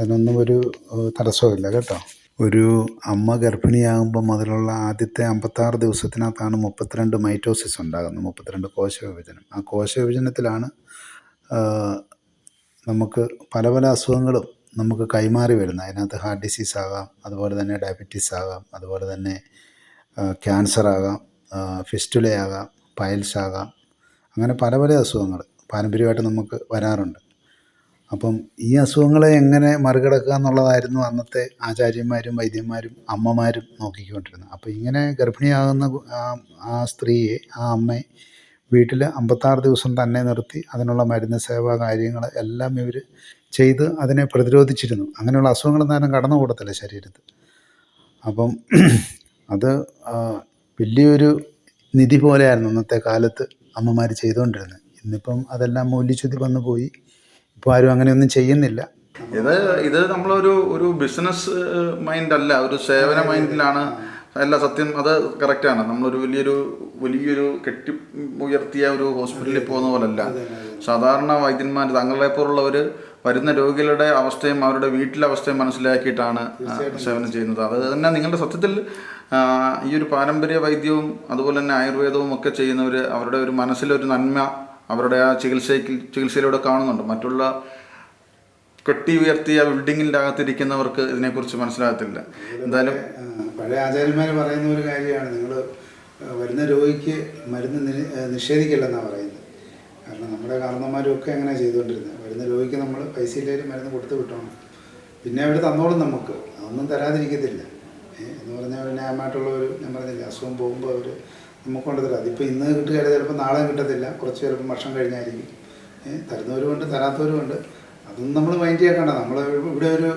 അതിനൊന്നും ഒരു തടസ്സമില്ല കേട്ടോ. ഒരു അമ്മ ഗർഭിണിയാകുമ്പോൾ മുതലുള്ള ആദ്യത്തെ അമ്പത്താറ് ദിവസത്തിനകത്താണ് മുപ്പത്തിരണ്ട് മൈറ്റോസിസ് ഉണ്ടാകുന്നത് മുപ്പത്തിരണ്ട് കോശവിഭജനം. ആ കോശവിഭജനത്തിലാണ് നമുക്ക് പല പല അസുഖങ്ങളും നമുക്ക് കൈമാറി വരുന്ന അതിനകത്ത് ഹാർട്ട് ഡിസീസ് ആകാം അതുപോലെ തന്നെ ഡയബറ്റീസ് ആകാം അതുപോലെ തന്നെ ക്യാൻസർ ആകാം ഫിസ്റ്റുല ആകാം പൈൽസ് ആകാം അങ്ങനെ പല പല അസുഖങ്ങൾ പാരമ്പര്യമായിട്ട് നമുക്ക് വരാറുണ്ട്. അപ്പം ഈ അസുഖങ്ങളെ എങ്ങനെ മറികടക്കുക എന്നുള്ളതായിരുന്നു അന്നത്തെ ആചാര്യന്മാരും വൈദ്യന്മാരും അമ്മമാരും നോക്കിക്കൊണ്ടിരുന്നത്. അപ്പോൾ ഇങ്ങനെ ഗർഭിണിയാകുന്ന ആ സ്ത്രീയെ ആ അമ്മയെ വീട്ടിൽ അമ്പത്താറ് ദിവസം തന്നെ നിർത്തി അതിനുള്ള മരുന്ന് സേവ കാര്യങ്ങൾ എല്ലാം ഇവർ ചെയ്ത് അതിനെ പ്രതിരോധിച്ചിരുന്നു. അങ്ങനെയുള്ള അസുഖങ്ങൾ നേരം കടന്നു കൂടത്തില്ല ശരീരത്തിൽ അപ്പം അത് വലിയൊരു നിധി പോലെയായിരുന്നു അന്നത്തെ കാലത്ത് അമ്മമാർ ചെയ്തുകൊണ്ടിരുന്നത് ഇന്നിപ്പം അതെല്ലാം മൂല്യച്യുതി വന്നു പോയി. ഇപ്പോൾ ആരും അങ്ങനെയൊന്നും ചെയ്യുന്നില്ല. ഇത് ഇത് നമ്മളൊരു ഒരു ബിസിനസ് മൈൻഡ് അല്ല ഒരു സേവന മൈൻഡിലാണ് അല്ല സത്യം അത് കറക്റ്റാണ് നമ്മളൊരു വലിയൊരു വലിയൊരു കെട്ടി ഉയർത്തിയ ഒരു ഹോസ്പിറ്റലിൽ പോകുന്ന പോലല്ല. സാധാരണ വൈദ്യന്മാർ തങ്ങളെ പോലുള്ളവർ വരുന്ന രോഗികളുടെ അവസ്ഥയും അവരുടെ വീട്ടിലെ അവസ്ഥയും മനസ്സിലാക്കിയിട്ടാണ് സേവനം ചെയ്യുന്നത്. അത് തന്നെ നിങ്ങളുടെ സത്യത്തിൽ ഈ ഒരു പാരമ്പര്യ വൈദ്യവും അതുപോലെ തന്നെ ആയുർവേദവും ഒക്കെ ചെയ്യുന്നവർ അവരുടെ ഒരു മനസ്സിലൊരു നന്മ അവരുടെ ആ ചികിത്സയ്ക്ക് ചികിത്സയിലൂടെ കാണുന്നുണ്ട്. മറ്റുള്ള കെട്ടി ഉയർത്തിയ ബിൽഡിങ്ങിന്റെ അകത്തിരിക്കുന്നവർക്ക് ഇതിനെക്കുറിച്ച് മനസ്സിലാകത്തില്ല. എന്തായാലും പഴയ ആചാര്യന്മാർ പറയുന്ന ഒരു കാര്യമാണ്. നിങ്ങൾ വരുന്ന രോഗിക്ക് മരുന്ന് നിഷേധിക്കില്ലെന്നാണ് പറയുന്നത്. കാരണം നമ്മുടെ കാരണന്മാരും ഒക്കെ അങ്ങനെ ചെയ്തുകൊണ്ടിരുന്നത് വരുന്ന രോഗിക്ക് നമ്മൾ പൈസ ഇല്ലെങ്കിലും മരുന്ന് കൊടുത്ത് വിട്ടോണം. പിന്നെ അവർ തന്നോളും നമുക്ക്. അതൊന്നും തരാതിരിക്കത്തില്ല. എന്ന് പറഞ്ഞാൽ ഒരു ന്യായമായിട്ടുള്ള ഒരു ഞാൻ പറഞ്ഞില്ല അസുഖം പോകുമ്പോൾ അവർ നമുക്ക് കൊണ്ട് തരാം. അതിപ്പോൾ ഇന്ന് കിട്ടുകയാണ് ചിലപ്പോൾ നാളെ കിട്ടത്തില്ല. കുറച്ച് ചിലപ്പോൾ വർഷം കഴിഞ്ഞായിരിക്കും. തരുന്നവരുമുണ്ട് തരാത്തവരുമുണ്ട്. അതൊന്നും നമ്മൾ മൈൻഡ് ചെയ്യേണ്ട നമ്മൾ ഇവിടെ ഒരു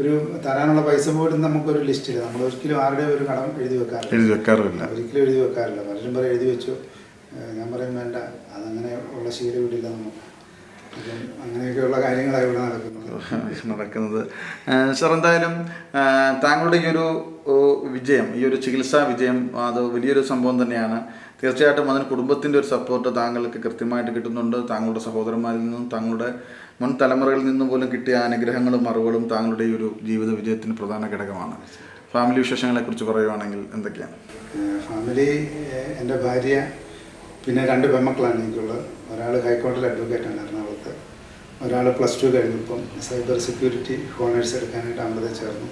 ഒരു തരാനുള്ള പൈസ പോലും നമുക്കൊരു ലിസ്റ്റില്ല. നമ്മൾ ഒരിക്കലും ആരുടെ ഒരു കടം എഴുതി വെക്കാറില്ല. എഴുതി വെക്കാറില്ല. ഒരിക്കലും എഴുതി വെക്കാറില്ല. പലരും പറയും എഴുതി വെച്ചു. ഞാൻ പറയും വേണ്ട. അതങ്ങനെ ഉള്ള ശീലം ഇടില്ല നമുക്ക്. അങ്ങനെയൊക്കെയുള്ള കാര്യങ്ങളാണ് ഇവിടെ നടക്കുന്നത്. നടക്കുന്നത്. സാർ എന്തായാലും താങ്കളുടെ ഈ ഒരു വിജയം ഈ ഒരു ചികിത്സാ വിജയം അത് വലിയൊരു സംഭവം തന്നെയാണ്. തീർച്ചയായിട്ടും അതിന് കുടുംബത്തിന്റെ ഒരു സപ്പോർട്ട് താങ്കൾക്ക് കൃത്യമായിട്ട് കിട്ടുന്നുണ്ട്. താങ്കളുടെ സഹോദരന്മാരിൽ നിന്നും താങ്കളുടെ മുൻ തലമുറകളിൽ നിന്നും പോലും കിട്ടിയ അനുഗ്രഹങ്ങളും അറിവുകളും താങ്കളുടെ ഈ ഒരു ജീവിത വിജയത്തിന് പ്രധാന ഘടകമാണ്. ഫാമിലി വിശേഷങ്ങളെക്കുറിച്ച് പറയുവാണെങ്കിൽ എന്തൊക്കെയാണ്? ഫാമിലി എന്റെ ഭാര്യ പിന്നെ രണ്ട് പെൺമക്കളാണ് എനിക്കുള്ളത്. ഒരാൾ ഹൈക്കോടതി ആണ് എറണാകുളത്ത്. ഒരാൾ പ്ലസ് ടു കഴിഞ്ഞപ്പം സൈബർ സെക്യൂരിറ്റി ഹോണേഴ്സ് എടുക്കാനായിട്ട് അമൃത ചേർന്നു.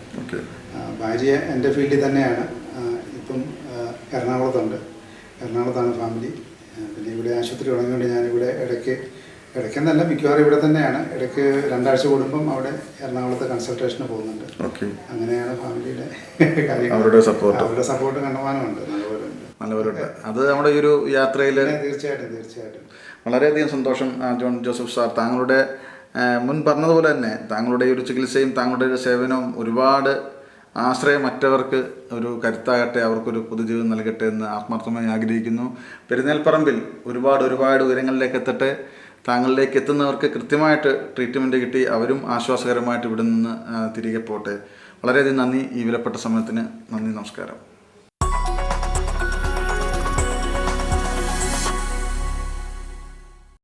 ഭാര്യ എന്റെ ഫീൽഡിൽ തന്നെയാണ്. ഇപ്പം എറണാകുളത്തുണ്ട്. എറണാകുളത്താണ് ഫാമിലി. പിന്നെ ഇവിടെ ആശുപത്രി തുടങ്ങിയോണ്ട് ഞാനിവിടെ ഇടയ്ക്ക് ഇടയ്ക്കെന്നല്ല മിക്കവാറും ഇവിടെ തന്നെയാണ്. ഇടയ്ക്ക് രണ്ടാഴ്ച കൂടുമ്പം അവിടെ എറണാകുളത്ത് കൺസൾട്ടേഷന് പോകുന്നുണ്ട്. അങ്ങനെയാണ് ഫാമിലിയുടെ കാര്യങ്ങൾ. അവരുടെ സപ്പോർട്ട് അവരുടെ സപ്പോർട്ട് കണ്ടമാനമുണ്ട്. നല്ലപോലെ നല്ലവരുണ്ട് അത് നമ്മുടെ ഈ ഒരു യാത്രയിൽ തീർച്ചയായിട്ടും തീർച്ചയായിട്ടും. വളരെയധികം സന്തോഷം ജോൺ ജോസഫ് സാർ. താങ്കളുടെ മുൻ പറഞ്ഞതുപോലെ തന്നെ താങ്കളുടെ ഈ ഒരു ചികിത്സയും താങ്കളുടെ ഒരു സേവനവും ഒരുപാട് ആശ്രയം മറ്റവർക്ക് ഒരു കരുത്താകട്ടെ അവർക്കൊരു പൊതുജീവിതം നൽകട്ടെ എന്ന് ആത്മാർത്ഥമായി ആഗ്രഹിക്കുന്നു. പെരുന്നേൽപ്പറമ്പിൽ ഒരുപാട് ഒരുപാട് ഉയരങ്ങളിലേക്ക് എത്തട്ടെ. താങ്കളിലേക്ക് എത്തുന്നവർക്ക് കൃത്യമായിട്ട് ട്രീറ്റ്മെന്റ് കിട്ടി അവരും ആശ്വാസകരമായിട്ട് ഇവിടെ നിന്ന് തിരികെ പോട്ടെ. വളരെയധികം നന്ദി ഈ വിലപ്പെട്ട സമയത്തിന്. നന്ദി നമസ്കാരം.